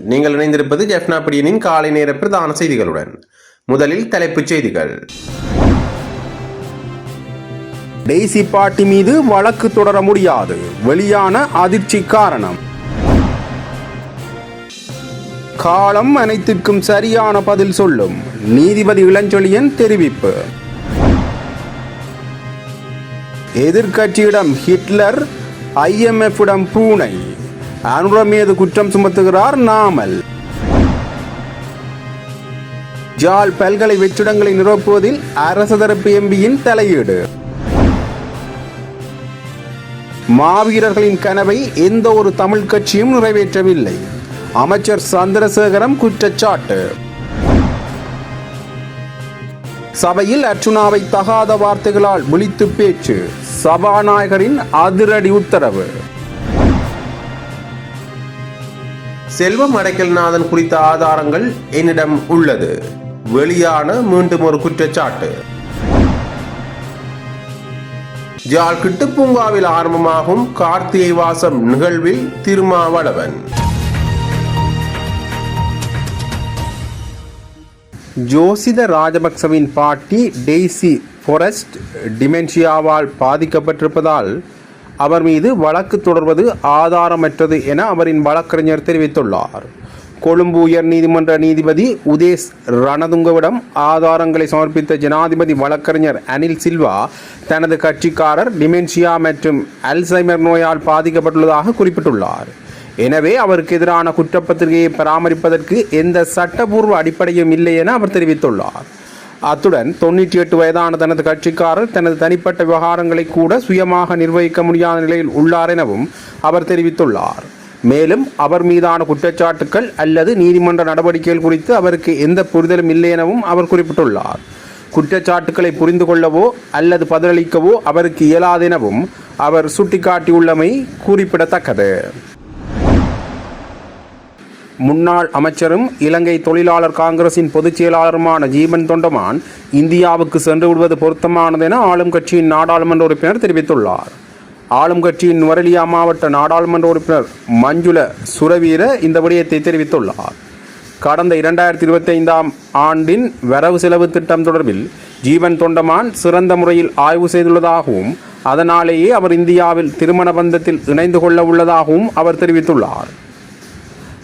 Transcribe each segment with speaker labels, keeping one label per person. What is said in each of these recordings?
Speaker 1: நீங்கள் இணைந்திருப்பது ஜெஃப்னா பிடியனின் காலை நேர பிரதான செய்திகளுடன். முதலில் தலைப்புச் செய்திகள்.
Speaker 2: டெய்சி பாட்டி மீது வழக்கு தொடர முடியாது. வெளியான அதிர்ச்சி காரணம். காலம் அனைத்திற்கும் சரியான பதில் சொல்லும். நீதிபதி இளஞ்சொலியன் தெரிவிப்பு. எதிர்க்கட்சியிடம் ஹிட்லர் ஐஎம்எஃப்பிடம் பூனை. அனுர மீது குற்றம் சுமத்துகிறார் நாமல். ஜால் பல்கலை வெற்றிடங்களை நிரப்புவதில் அரசு தரப்பு எம்பியின் தலையீடு. மாவீரர்களின் கனவை எந்த ஒரு தமிழ் கட்சியும் நிறைவேற்றவில்லை. அமைச்சர் சந்திரசேகரம் குற்றச்சாட்டு. சபையில் அர்ச்சுனாவை தகாத வார்த்தைகளால் விழித்து பேச்சு. சபாநாயகரின் அதிரடி உத்தரவு.
Speaker 1: செல்வம் அடைக்கல்நாதன் குறித்த ஆதாரங்கள் என்னிடம் உள்ளது. வெளியான மீண்டும் ஒரு குற்றச்சாட்டு. ஜாழ் கிட்டுப்பூங்காவில் ஆரம்பமாகும் கார்த்திகை வாசம் நிகழ்வில் திருமாவளவன்.
Speaker 2: ஜோசித ராஜபக்சவின் பாட்டி டெய்சி ஃபொரஸ்ட் டிமென்ஷியாவால் பாதிக்கப்பட்டிருப்பதால் அவர் மீது வழக்கு தொடர்வது ஆதாரமற்றது என அவரின் வழக்கறிஞர் தெரிவித்துள்ளார். கொழும்பு உயர் நீதிமன்ற நீதிபதி உதேஷ் ரணதுங்கவிடம் ஆதாரங்களை சமர்ப்பித்த ஜனாதிபதி வழக்கறிஞர் அனில் சில்வா தனது கட்சிக்காரர் டிமென்ஷியா மற்றும் அல்சைமர் நோயால் பாதிக்கப்பட்டுள்ளதாக குறிப்பிட்டுள்ளார். எனவே அவருக்கு எதிரான குற்றப்பத்திரிகையை பராமரிப்பதற்கு எந்த சட்டபூர்வ அடிப்படையும் இல்லை என அவர் தெரிவித்துள்ளார். அத்துடன் தொண்ணூற்றி எட்டு வயதான தனது கட்சிக்காரர் தனது தனிப்பட்ட விவகாரங்களை கூட சுயமாக நிர்வகிக்க முடியாத நிலையில் உள்ளார் எனவும் அவர் தெரிவித்துள்ளார். மேலும் அவர் மீதான குற்றச்சாட்டுக்கள் அல்லது நீதிமன்ற நடவடிக்கைகள் குறித்து அவருக்கு எந்த புரிதலும் இல்லை எனவும் அவர் குறிப்பிட்டுள்ளார். குற்றச்சாட்டுக்களை புரிந்து கொள்ளவோ அல்லது பதிலளிக்கவோ அவருக்கு இயலாதெனவும் அவர் சுட்டிக்காட்டியுள்ளமை குறிப்பிடத்தக்கது. முன்னாள் அமைச்சரும் இலங்கை தொழிலாளர் காங்கிரசின் பொதுச் செயலாளருமான ஜீவன் தொண்டமான் இந்தியாவுக்கு சென்று விடுவது பொருத்தமானது என ஆளும் கட்சியின் நாடாளுமன்ற உறுப்பினர் தெரிவித்துள்ளார். ஆளும் கட்சியின் நுவரெலியா மாவட்ட நாடாளுமன்ற உறுப்பினர் மஞ்சுள சுரவீர இந்த விடயத்தை தெரிவித்துள்ளார். கடந்த இரண்டாயிரத்தி இருபத்தைந்தாம் ஆண்டின் வரவு செலவு திட்டம் தொடர்பில் ஜீவன் தொண்டமான் சிறந்த முறையில் ஆய்வு செய்துள்ளதாகவும் அதனாலேயே அவர் இந்தியாவில் திருமண பந்தத்தில் இணைந்து கொள்ள உள்ளதாகவும் அவர் தெரிவித்துள்ளார்.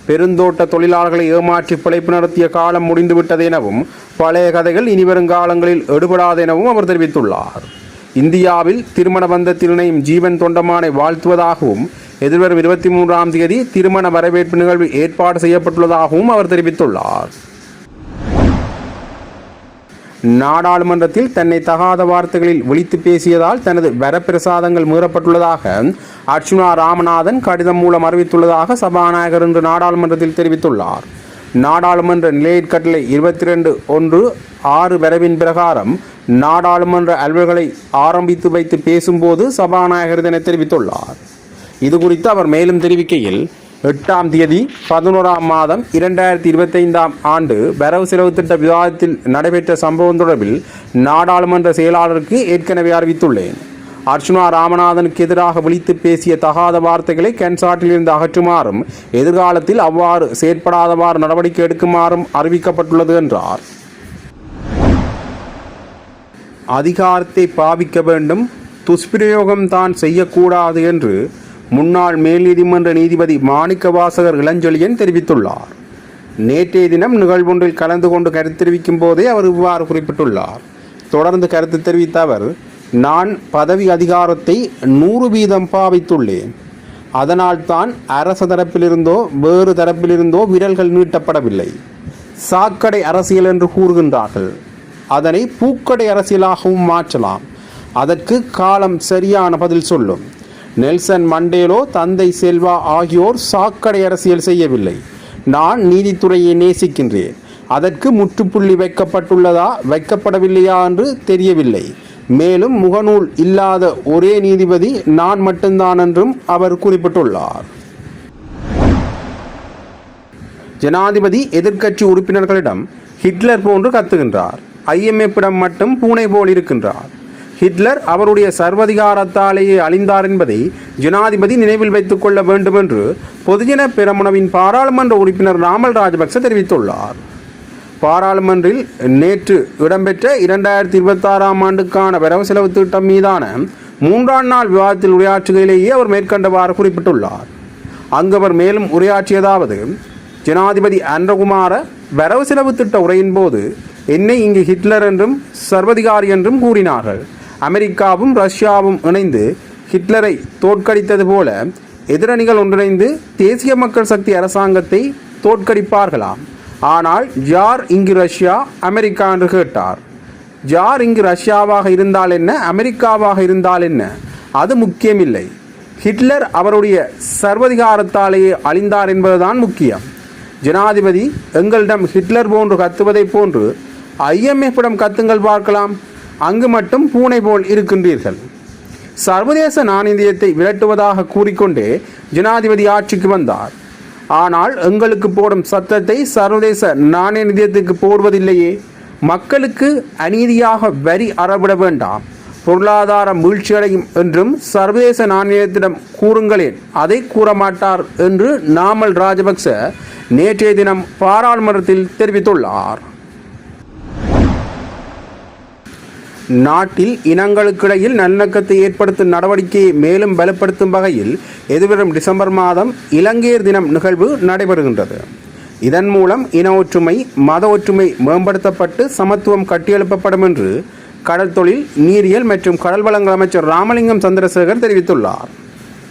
Speaker 2: பெருந்தோட்ட தொழிலாளர்களை ஏமாற்றி பிழைப்பு நடத்திய காலம் முடிந்துவிட்டது எனவும் பழைய கதைகள் இனிவரும் காலங்களில் எடுபடாது எனவும் அவர் தெரிவித்துள்ளார். இந்தியாவில் திருமண பந்தத்தில் இணையும் ஜீவன் தொண்டமானை வாழ்த்துவதாகவும் எதிர்வரும் இருபத்தி மூன்றாம் தேதி திருமண வரவேற்பு நிகழ்வு ஏற்பாடு செய்யப்பட்டுள்ளதாகவும் அவர் தெரிவித்துள்ளார். நாடாளுமன்றத்தில் தன்னை தகாத வார்த்தைகளில் விழித்து பேசியதால் தனது வரப்பிரசாதங்கள் மீறப்பட்டுள்ளதாக அர்ச்சுனா ராமநாதன் கடிதம் மூலம் அறிவித்துள்ளதாக சபாநாயகர் இன்று நாடாளுமன்றத்தில் தெரிவித்துள்ளார். நாடாளுமன்ற நிலையற்கட்டளை இருபத்தி ரெண்டு ஒன்று ஆறு வரவின் பிரகாரம் நாடாளுமன்ற அலுவல்களை ஆரம்பித்து வைத்து பேசும்போது சபாநாயகர் இதனை தெரிவித்துள்ளார். இது குறித்து அவர் மேலும் தெரிவிக்கையில் எட்டாம் தேதி பதினோராம் மாதம் இரண்டாயிரத்தி இருபத்தைந்தாம் ஆண்டு வரவு செலவு திட்ட விவாதத்தில் நடைபெற்ற சம்பவம் தொடர்பில் நாடாளுமன்ற செயலாளருக்கு ஏற்கனவே அறிவித்துள்ளேன். அர்ச்சுனா ராமநாதனுக்கு எதிராக விழித்து பேசிய தகாத வார்த்தைகளை கன்சாட்டிலிருந்து அகற்றுமாறும் எதிர்காலத்தில் அவ்வாறு செயற்படாதவாறு நடவடிக்கை எடுக்குமாறும் அறிவிக்கப்பட்டுள்ளது என்றார். அதிகாரத்தை பாவிக்க வேண்டும் துஷ்பிரயோகம் தான் செய்யக்கூடாது என்று முன்னாள் மேல் நீதிமன்ற நீதிபதி மாணிக்க வாசகர் இளஞ்சொலியன் தெரிவித்துள்ளார். நேற்றைய தினம் நிகழ்வொன்றில் கலந்து கொண்டு கருத்து தெரிவிக்கும் போதே அவர் இவ்வாறு குறிப்பிட்டுள்ளார். தொடர்ந்து கருத்து தெரிவித்த அவர் நான் பதவி அதிகாரத்தை நூறு வீதம் பாவித்துள்ளேன். அதனால்தான் அரச தரப்பிலிருந்தோ வேறு தரப்பிலிருந்தோ விரல்கள் நீட்டப்படவில்லை. சாக்கடை அரசியல் என்று கூறுகின்றார்கள். அதனை பூக்கடை அரசியலாகவும் மாற்றலாம். அதற்கு காலம் சரியான பதில் சொல்லும். நெல்சன் மண்டேலோ தந்தை செல்வா ஆகியோர் சாக்கடை அரசியல் செய்யவில்லை. நான் நீதித்துறையை நேசிக்கின்றேன். அதற்கு முற்றுப்புள்ளி வைக்கப்பட்டுள்ளதா வைக்கப்படவில்லையா என்று தெரியவில்லை. மேலும் முகநூல் இல்லாத ஒரே நீதிபதி நான் மட்டும்தான் என்றும் அவர் குறிப்பிட்டுள்ளார். ஜனாதிபதி எதிர்க்கட்சி உறுப்பினர்களிடம் ஹிட்லர் போன்று கத்துகின்றார். ஐஎம்எஃப்பிடம் மட்டும் பூனை போல் இருக்கின்றார். ஹிட்லர் அவருடைய சர்வதிகாரத்தாலேயே அழிந்தார் என்பதை ஜனாதிபதி நினைவில் வைத்துக் கொள்ள வேண்டும் என்று பொதுஜன பெரமுனவின் பாராளுமன்ற உறுப்பினர் ராமல் ராஜபக்ச தெரிவித்துள்ளார். பாராளுமன்றில் நேற்று இடம்பெற்ற இரண்டாயிரத்தி இருபத்தாறாம் ஆண்டுக்கான வரவு செலவு திட்டம் மீதான மூன்றாம் நாள் விவாதத்தில் உரையாற்றுகையிலேயே அவர் மேற்கண்டவாறு குறிப்பிட்டுள்ளார். அங்கு அவர் மேலும் உரையாற்றியதாவது ஜனாதிபதி அன்றகுமார வரவு செலவு திட்ட உரையின் போது என்னை இங்கு ஹிட்லர் என்றும் சர்வதிகாரி என்றும் கூறினார்கள். அமெரிக்காவும் ரஷ்யாவும் இணைந்து ஹிட்லரை தோற்கடித்தது போல எதிரணிகள் ஒன்றிணைந்து தேசிய மக்கள் சக்தி அரசாங்கத்தை தோற்கடிப்பார்களாம் ஆனால் ஜார் இங்கு ரஷ்யா அமெரிக்கா என்று கேட்டார். ஜார் இங்கு ரஷ்யாவாக இருந்தால் என்ன? அமெரிக்காவாக இருந்தால் என்ன? அது முக்கியமில்லை. ஹிட்லர் அவருடைய சர்வதிகாரத்தாலேயே அழிந்தார் என்பதுதான் முக்கியம். ஜனாதிபதி எங்களிடம் ஹிட்லர் போன்று கத்துவதைப் போன்று ஐஎம்எஃப்பிடம் கத்துங்கள் பார்க்கலாம். அங்கு மட்டும் பூனை போல் இருக்கின்றீர்கள். சர்வதேச நாணயத்தை விரட்டுவதாக கூறிக்கொண்டே ஜனாதிபதி ஆட்சிக்கு வந்தார். ஆனால் எங்களுக்கு போடும் சத்தத்தை சர்வதேச நாணய நிதியத்துக்கு போடுவதில்லையே. மக்களுக்கு அநீதியாக வரி அறவிட வேண்டாம். பொருளாதாரம் வீழ்ச்சியடையும் என்றும் சர்வதேச நாணயத்திடம் கூறுங்களேன். அதை கூறமாட்டார் என்று நாமல் ராஜபக்ச நேற்றைய தினம் பாராளுமன்றத்தில் தெரிவித்துள்ளார். நாட்டில் இனங்களுக்கிடையில் நல்லிணக்கத்தை ஏற்படுத்தும் நடவடிக்கையை மேலும் பலப்படுத்தும் வகையில் எதிர்வரும் டிசம்பர் மாதம் இலங்கையர் தினம் நிகழ்வு நடைபெறுகின்றது. இதன் மூலம் இன ஒற்றுமை மத ஒற்றுமை மேம்படுத்தப்பட்டு சமத்துவம் கட்டியெழுப்பப்படும் என்று கடல் தொழில் நீரியல் மற்றும் கடல் வளங்கள் அமைச்சர் ராமலிங்கம் சந்திரசேகர் தெரிவித்துள்ளார்.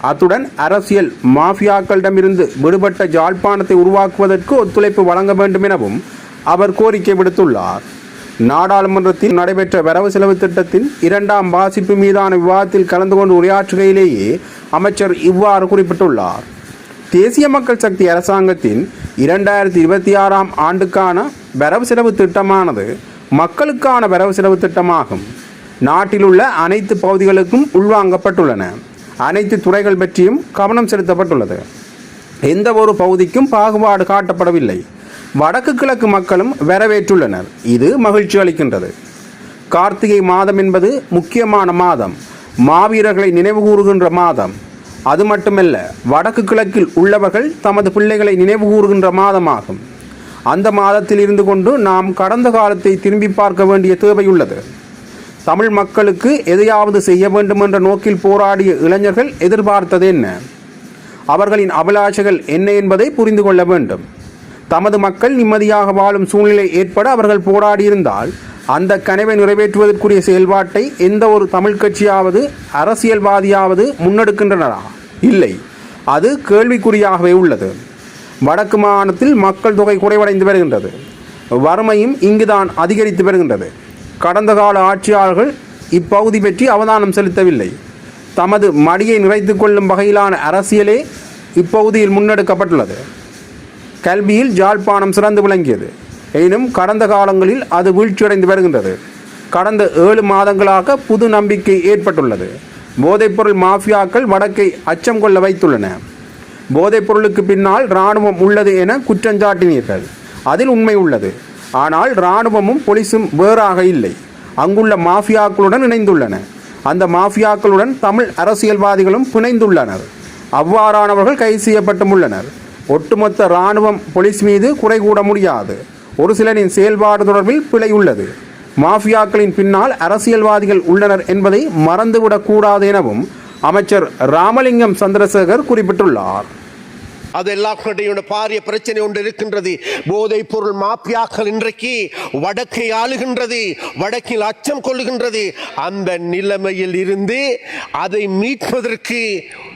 Speaker 2: அத்துடன் அரசியல் மாஃபியாக்களிடமிருந்து விடுபட்ட ஜாழ்ப்பாணத்தை உருவாக்குவதற்கு ஒத்துழைப்பு வழங்க வேண்டும் எனவும் அவர் கோரிக்கை விடுத்துள்ளார். நாடாளுமன்றத்தில் நடைபெற்ற வரவு செலவு திட்டத்தின் இரண்டாம் வாசிப்பு மீதான விவாதத்தில் கலந்து கொண்டு உரையாற்றுகையிலேயே அமைச்சர் இவ்வாறு குறிப்பிட்டுள்ளார். தேசிய மக்கள் சக்தி அரசாங்கத்தின் இரண்டாயிரத்தி இருபத்தி ஆறாம் ஆண்டுக்கான வரவு செலவு திட்டமானது மக்களுக்கான வரவு செலவு திட்டமாகும். நாட்டில் உள்ள அனைத்து பகுதிகளுக்கும் உள்வாங்கப்பட்டுள்ளன. அனைத்து துறைகள் பற்றியும் கவனம் செலுத்தப்பட்டுள்ளது. எந்த ஒரு பகுதிக்கும் பாகுபாடு காட்டப்படவில்லை. வடக்கு கிழக்கு மக்களும் வரவேற்றுள்ளனர். இது மகிழ்ச்சி அளிக்கின்றது. கார்த்திகை மாதம் என்பது முக்கியமான மாதம். மாவீரர்களை நினைவுகூறுகின்ற மாதம். அது மட்டுமல்ல வடக்கு கிழக்கில் உள்ளவர்கள் தமது பிள்ளைகளை நினைவுகூறுகின்ற மாதமாகும். அந்த மாதத்தில் இருந்து கொண்டு நாம் கடந்த காலத்தை திரும்பி பார்க்க வேண்டிய தேவையுள்ளது தமிழ் மக்களுக்கு எதையாவது செய்ய வேண்டும் என்ற நோக்கில் போராடிய இளைஞர்கள் எதிர்பார்த்தது என்ன? அவர்களின் அபிலாஷைகள் என்ன என்பதை புரிந்து கொள்ள வேண்டும். தமது மக்கள் நிம்மதியாக வாழும் சூழ்நிலை ஏற்பட அவர்கள் போராடியிருந்தால் அந்த கனவை நிறைவேற்றுவதற்குரிய செயல்பாட்டை எந்த ஒரு தமிழ் கட்சியாவது அரசியல்வாதியாவது முன்னெடுக்கின்றனரா? இல்லை. அது கேள்விக்குறியாகவே உள்ளது. வடக்கு மாகாணத்தில் மக்கள் தொகை குறைவடைந்து வருகின்றது. வறுமையும் இங்குதான் அதிகரித்து வருகின்றது. கடந்த கால ஆட்சியாளர்கள் இப்பகுதி பற்றி அவதானம் செலுத்தவில்லை. தமது மடியை நிறைத்து கொள்ளும் வகையிலான அரசியலே இப்பகுதியில் முன்னெடுக்கப்பட்டுள்ளது. கல்வியில் ஜாழ்ப்பாணம் சிறந்து விளங்கியது. எனினும் கடந்த காலங்களில் அது வீழ்ச்சியடைந்து வருகின்றது. கடந்த ஏழு மாதங்களாக புது நம்பிக்கை ஏற்பட்டுள்ளது. போதைப்பொருள் மாஃபியாக்கள் வடக்கை அச்சம் கொள்ள வைத்துள்ளன. போதைப்பொருளுக்கு பின்னால் இராணுவம் உள்ளது என குற்றஞ்சாட்டினீர்கள் அதில் உண்மை உள்ளது. ஆனால் இராணுவமும் போலீஸும் வேறாக இல்லை. அங்குள்ள மாஃபியாக்களுடன் இணைந்துள்ளன. அந்த மாஃபியாக்களுடன் தமிழ் அரசியல்வாதிகளும் பிணைந்துள்ளனர். அவ்வாறானவர்கள் கைது செய்யப்பட்டும் உள்ளனர். ஒட்டுமொத்த இராணுவம் போலீஸ் மீது குறை கூற முடியாது. ஒரு சிலரின் செயல்பாடு தொடர்பில் பிழை உள்ளது. மாஃபியாக்களின் பின்னால் அரசியல்வாதிகள் உள்ளனர் என்பதை மறந்துவிடக்கூடாது எனவும் அமைச்சர் ராமலிங்கம் சந்திரசேகர் குறிப்பிட்டுள்ளார்.
Speaker 3: அது எல்லாருடைய பாரிய பிரச்சனை ஒன்று இருக்கின்றது. போதைப் பொருள் மாப்பியாக்கள் இன்றைக்கு வடக்கை ஆளுகின்றது வடக்கில் அச்சம் கொள்ளுகின்றது. அந்த நிலைமையில் இருந்து அதை மீட்பதற்கு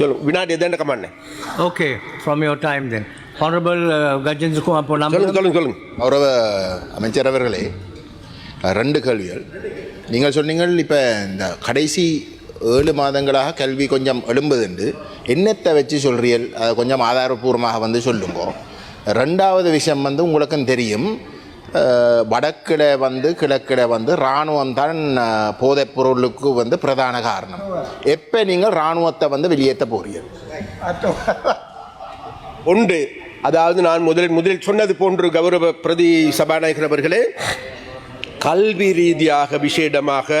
Speaker 3: சொல்லு வினாடி எதேண்ட கமாண்ணே
Speaker 4: Okay, from your time then. Honorable uh, Gajendra Kumar Ponam.
Speaker 3: சொல்லுங்க சொல்லுங்க சொல்லுங்க.
Speaker 5: கௌரவ அமைச்சர் அவர்களே ரெண்டு கேள்விகள். நீங்கள் சொன்னீங்கள் இப்போ இந்த கடைசி ஏழு மாதங்களாக கல்வி கொஞ்சம் எழும்புதுண்டு. என்னத்தை வச்சு சொல்கிறீர்கள் அதை கொஞ்சம் ஆதாரபூர்வமாக வந்து சொல்லுங்க. ரெண்டாவது விஷயம் வந்து உங்களுக்கும் தெரியும். வடக்கில் வந்து கிழக்கில் வந்து இராணுவம் தான் போதைப் பொருளுக்கு வந்து பிரதான காரணம். எப்போ நீங்கள் இராணுவத்தை வந்து வெளியேற்ற போறீர்கள்?
Speaker 3: உண்டு. அதாவது நான் முதலில் முதலில் சொன்னது போன்று கௌரவ பிரதி சபாநாயகர் அவர்களே கல்வி ரீதியாக விசேடமாக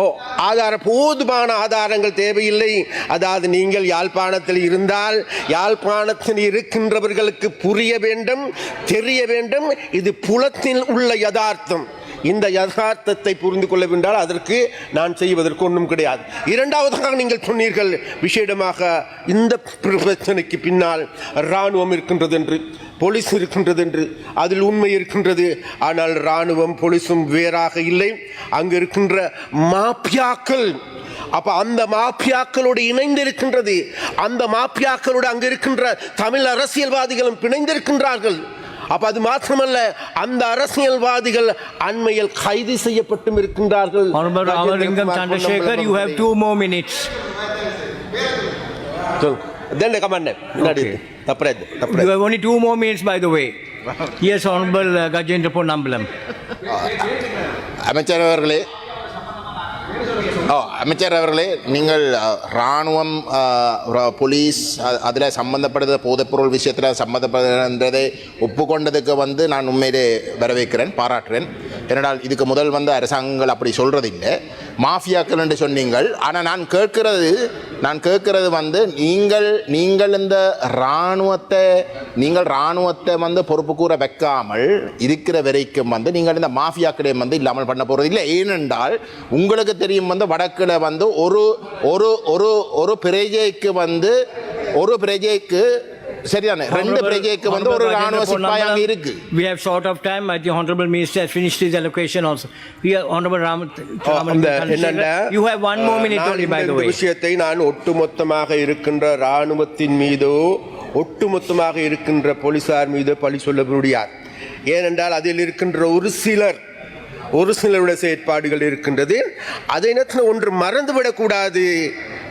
Speaker 3: ஓ ஆதார போதுமான ஆதாரங்கள் தேவையில்லை. அதாவது நீங்கள் யாழ்ப்பாணத்தில் இருந்தால் யாழ்ப்பாணத்தில் இருக்கின்றவர்களுக்கு புரிய வேண்டும் தெரிய வேண்டும். இது புலத்தில் உள்ள யதார்த்தம். இந்த யதார்த்தத்தை புரிந்து கொள்ள வேண்டால் அதற்கு நான் செய்வதற்கு ஒன்றும் கிடையாது. இரண்டாவதாக நீங்கள் சொன்னீர்கள் விசேடமாக இந்த பிரச்சனைக்கு பின்னால் இராணுவம் இருக்கின்றது என்று. போலீஸ் இருக்கின்றது என்று அதில் உண்மை இருக்கின்றது. ஆனால் இராணுவம் போலீஸும் வேறாக இல்லை. அங்கு இருக்கின்ற மாப்பியாக்கள் அப்ப அந்த மாப்பியாக்களோடு இணைந்திருக்கின்றது. அந்த மாப்பியாக்களோடு அங்கு இருக்கின்ற தமிழ் அரசியல்வாதிகளும் பிணைந்திருக்கின்றார்கள். அப்ப அது மாத்திரமல்ல அந்த அரசியல்வாதிகள் அண்மையில் கைது செய்யப்பட்டும் இருக்கின்றார்கள்.
Speaker 4: Honorable Ramalingam Chandrasekhar, you have two
Speaker 3: தப்புறது
Speaker 4: You have only two more minutes, by the way. Yes, Honorable uh, Gajendra Ponnambalam.
Speaker 5: அமைச்சர் அவர்களே. ஓ அமைச்சர் அவர்களே நீங்கள் இராணுவம் ர- போலீஸ் அதில் சம்மந்தப்படுற போதைப்பொருள் விஷயத்தில் சம்மந்தப்படுறதை ஒப்புக்கொண்டதுக்கு வந்து நான் உண்மையிலே வரவேற்கிறேன் பாராட்டுறேன். ஏனென்றால் இதுக்கு முதல் வந்து அரசாங்கங்கள் அப்படி சொல்கிறதில்லை மாஃபியாக்கள் என்று சொன்னீங்கள். ஆனால் நான் கேட்கிறது நான் கேட்கிறது வந்து நீங்கள் நீங்கள் இந்த இராணுவத்தை நீங்கள் இராணுவத்தை வந்து பொறுப்பு கூற வைக்காமல் இருக்கிற வரைக்கும் வந்து நீங்கள் இந்த மாஃபியாக்களையும் வந்து இல்லாமல் பண்ண போகிறது இல்லை. ஏனென்றால் உங்களுக்கு தெரியும் வந்து வடக்கில் வந்து ஒரு ஒரு ஒரு ஒரு பிரஜைக்கு வந்து ஒரு பிரஜைக்கு சரிதானே ரெண்டு பிரஜைக்கு வந்து ஒரு ராணுவ சிப்பாய் அங்கே இருக்கு
Speaker 4: We have short of time. I think Honorable Minister has finished his allocation also. We are Honorable Ram. You have one more minute only, by the way.
Speaker 3: விஷயத்தை நான் ஒட்டுமொத்தமாக இருக்கின்ற இராணுவத்தின் மீதோ ஒட்டுமொத்தமாக இருக்கின்ற போலீசார் மீதோ பழி சொல்ல முடியாது ஏனென்றால் அதில் இருக்கின்ற ஒரு சிலர் ஒரு சிலருடைய செயற்பாடுகள் இருக்கின்றது அதை நேரத்தில் ஒன்று மறந்துவிடக்கூடாது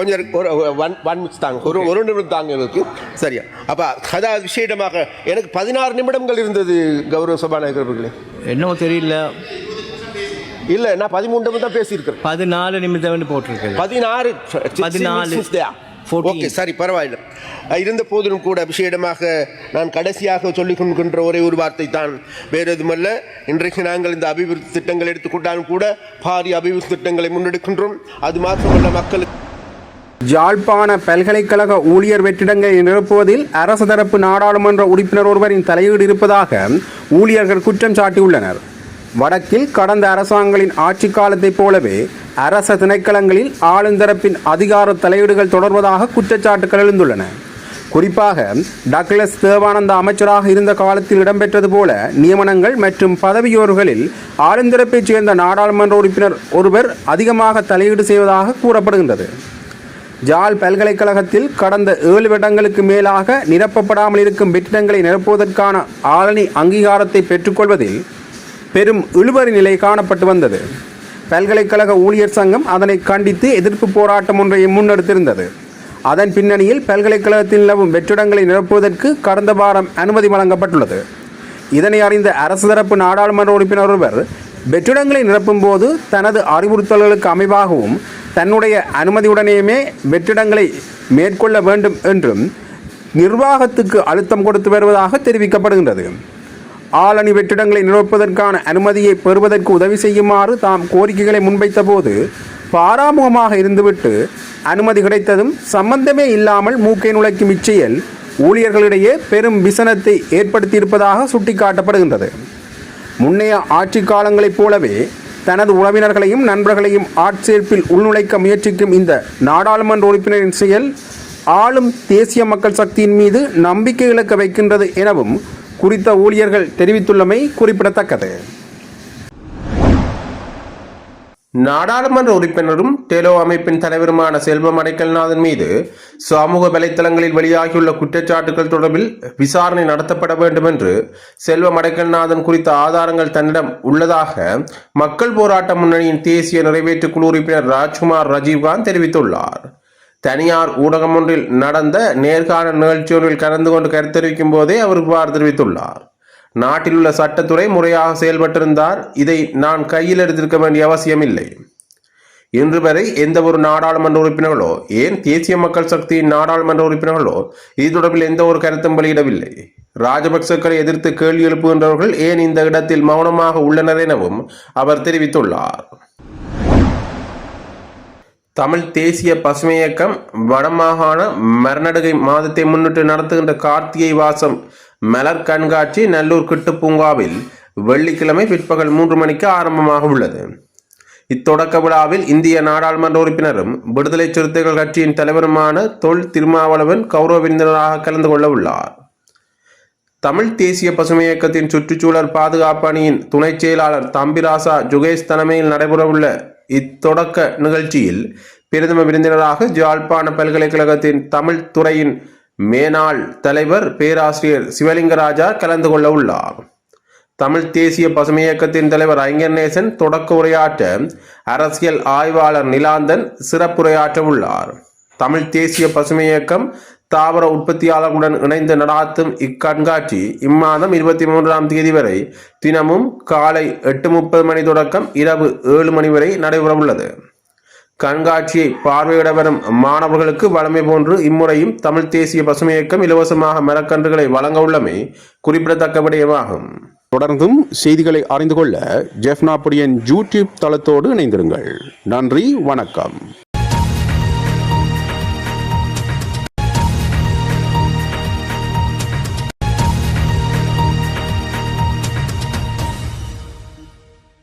Speaker 3: கொஞ்சம். ஒரு ஒன் ஒன் மினிட்ஸ் தாங்க. ஒரு ஒரு நிமிடம் தாங்க எனக்கு சரியா. அப்ப அதாவது விசேடமாக எனக்கு பதினாறு நிமிடங்கள் இருந்தது கௌரவ சபாநாயகர் அவர்களே.
Speaker 4: என்னவோ தெரியல.
Speaker 3: இல்ல நான் நிமிடம் தான் பேசியிருக்கிறேன்.
Speaker 4: பதினாலு நிமிடம் போட்டிருக்கு
Speaker 3: பதினாறு
Speaker 4: பதினாலு.
Speaker 3: ஓகே சரி பரவாயில்லை. இருந்த போதிலும் கூட விசேடமாக நான் கடைசியாக சொல்லிக் கொள்கின்ற ஒரே ஒரு வார்த்தை தான் வேறு எதுமல்ல இன்றைக்கு நாங்கள் இந்த அபிவிருத்தி திட்டங்கள் எடுத்துக்கொண்டாலும் கூட பாரிய அபிவிருத்தி திட்டங்களை முன்னெடுக்கின்றோம். அது மாத்திரமல்ல மக்களுக்கு
Speaker 2: யாழ்ப்பாண பல்கலைக்கழக ஊழியர் வெற்றிடங்களை நிரப்புவதில் அரசு தரப்பு நாடாளுமன்ற உறுப்பினர் ஒருவரின் தலையீடு இருப்பதாக ஊழியர்கள் குற்றம் சாட்டியுள்ளனர். வடக்கில் கடந்த அரசாங்கங்களின் ஆட்சி காலத்தைப் போலவே அரச திணைக்களங்களில் ஆளுந்தரப்பின் அதிகார தலையீடுகள் தொடர்வதாக குற்றச்சாட்டுகள் எழுந்துள்ளன. குறிப்பாக டக்ளஸ் தேவானந்த அமைச்சராக இருந்த காலத்தில் இடம்பெற்றது போல நியமனங்கள் மற்றும் பதவியோர்களில் ஆளுந்தரப்பைச் சேர்ந்த நாடாளுமன்ற உறுப்பினர் ஒருவர் அதிகமாக தலையீடு செய்வதாக கூறப்படுகின்றது. ஜாழ் பல்கலைக்கழகத்தில் கடந்த ஏழு வருடங்களுக்கு மேலாக நிரப்பப்படாமல் இருக்கும் வெற்றிடங்களை நிரப்புவதற்கான ஆளணி அங்கீகாரத்தை பெற்றுக்கொள்வதில் பெரும் இழுபறி நிலை காணப்பட்டு வந்தது. பல்கலைக்கழக ஊழியர் சங்கம் அதனை கண்டித்து எதிர்ப்பு போராட்டம் ஒன்றை முன்னெடுத்திருந்தது. அதன் பின்னணியில் பல்கலைக்கழகத்தில் நிலவும் வெற்றிடங்களை நிரப்புவதற்கு கடந்த வாரம் அனுமதி வழங்கப்பட்டுள்ளது. இதனை அறிந்த அரசு தரப்பு நாடாளுமன்ற உறுப்பினர் ஒருவர் வெற்றிடங்களை நிரப்பும் போது தனது அறிவுறுத்தல்களுக்கு அமைவாகவும் தன்னுடைய அனுமதியுடனேயுமே வெற்றிடங்களை மேற்கொள்ள வேண்டும் என்றும் நிர்வாகத்துக்கு அழுத்தம் கொடுத்து வருவதாக தெரிவிக்கப்படுகின்றது. ஆளணி வெற்றிடங்களை நிரப்புவதற்கான அனுமதியை பெறுவதற்கு உதவி செய்யுமாறு தாம் கோரிக்கைகளை முன்வைத்த போது பாராமுகமாக இருந்துவிட்டு அனுமதி கிடைத்ததும் சம்பந்தமே இல்லாமல் மூக்கை நுழைக்கும் இச்செயல் ஊழியர்களிடையே பெரும் விசனத்தை ஏற்படுத்தியிருப்பதாக சுட்டிக்காட்டப்படுகின்றது. முன்னைய ஆட்சி காலங்களைப் போலவே தனது உறவினர்களையும் நண்பர்களையும் ஆட்சேர்ப்பில் உள்நுழைக்க முயற்சிக்கும் இந்த நாடாளுமன்ற உறுப்பினரின் செயல் ஆளும் தேசிய மக்கள் சக்தியின் மீது நம்பிக்கை இழக்க வைக்கின்றது எனவும் குறித்த ஊழியர்கள் தெரிவித்துள்ளமை குறிப்பிடத்தக்கது.
Speaker 1: நாடாளுமன்ற உறுப்பினரும் டெலோ அமைப்பின் தலைவருமான செல்வம் அடைக்கல்நாதன் மீது சமூக வலைத்தளங்களில் வெளியாகியுள்ள குற்றச்சாட்டுகள் தொடர்பில் விசாரணை நடத்தப்பட வேண்டும் என்று செல்வம் அடைக்கல்நாதன் குறித்த ஆதாரங்கள் தன்னிடம் உள்ளதாக மக்கள் போராட்ட முன்னணியின் தேசிய நிறைவேற்று குழு உறுப்பினர் ராஜ்குமார் ரஜீவ்காந்த் தெரிவித்துள்ளார். தனியார் ஊடகம் ஒன்றில் நடந்த நேர்காணல் நிகழ்ச்சி ஒன்றில் கலந்து கொண்டு கருத்தெரிவிக்கும் போதே அவர் இவ்வாறு தெரிவித்துள்ளார். நாட்டில் உள்ள சட்டத்துறை முறையாக செயல்பட்டிருந்தார். இதை நான் கையில் எடுத்திருக்க வேண்டிய அவசியமில்லை. இன்று வரை எந்த ஒரு நாடாளுமன்ற உறுப்பினர்களோ ஏன் தேசிய மக்கள் சக்தியின் நாடாளுமன்ற உறுப்பினர்களோ இது தொடர்பில் எந்த ஒரு கருத்தும் வெளியிடவில்லை. ராஜபக்சக்களை எதிர்த்து கேள்வி எழுப்புகின்றவர்கள் ஏன் இந்த இடத்தில் மௌனமாக உள்ளனர் எனவும் அவர் தெரிவித்துள்ளார். தமிழ் தேசிய பசுமை இயக்கம் வடமாகாண மரநடுகை மாதத்தை முன்னிட்டு நடத்துகின்ற கார்த்திகை வாசம் மலர் கண்காட்சி நல்லூர் கிட்டு பூங்காவில் வெள்ளிக்கிழமை பிற்பகல் மூன்று மணிக்கு ஆரம்பமாக உள்ளது. இத்தொடக்க விழாவில் இந்திய நாடாளுமன்ற உறுப்பினரும் விடுதலை சிறுத்தைகள் கட்சியின் தலைவருமான தொல் திருமாவளவன் கௌரவ விருந்தினராக கலந்து கொள்ள உள்ளார். தமிழ் தேசிய பசுமை இயக்கத்தின் சுற்றுச்சூழல் பாதுகாப்பு அணியின் துணைச் செயலாளர் தம்பிராசா ஜுகேஷ் தலைமையில் நடைபெறவுள்ள இத்தொடக்க நிகழ்ச்சியில் பிரதம விருந்தினராக ஜாழ்ப்பாண பல்கலைக்கழகத்தின் தமிழ் துறையின் மேனாள் தலைவர் பேராசிரியர் சிவலிங்கராஜா கலந்து கொள்ள உள்ளார். தமிழ் தேசிய பசுமை இயக்கத்தின் தலைவர் ஐங்கர்நேசன் தொடக்க உரையாற்ற அரசியல் ஆய்வாளர் நிலாந்தன் சிறப்புரையாற்ற உள்ளார். தமிழ் தேசிய பசுமை இயக்கம் தாவர உற்பத்தியாளர்களுடன் இணைந்து நடாத்தும் இக்கண்காட்சி இம்மாதம் இருபத்தி மூன்றாம் தேதி வரை தினமும் காலை எட்டு முப்பது மணி தொடக்கம் இரவு ஏழு மணி வரை நடைபெறவுள்ளது. கண்காட்சியை பார்வையிட வரும் மாணவர்களுக்கு வழமை போன்று இம்முறையும் தமிழ் தேசிய பசுமை இயக்கம் இலவசமாக மரக்கன்றுகளை வழங்க உள்ளமை குறிப்பிடத்தக்க விடயமாகும்
Speaker 2: தொடர்ந்தும் செய்திகளை அறிந்து கொள்ள ஜெஃப்னாபுரியன் யூடியூப் தளத்தோடு இணைந்திருங்கள். நன்றி வணக்கம்.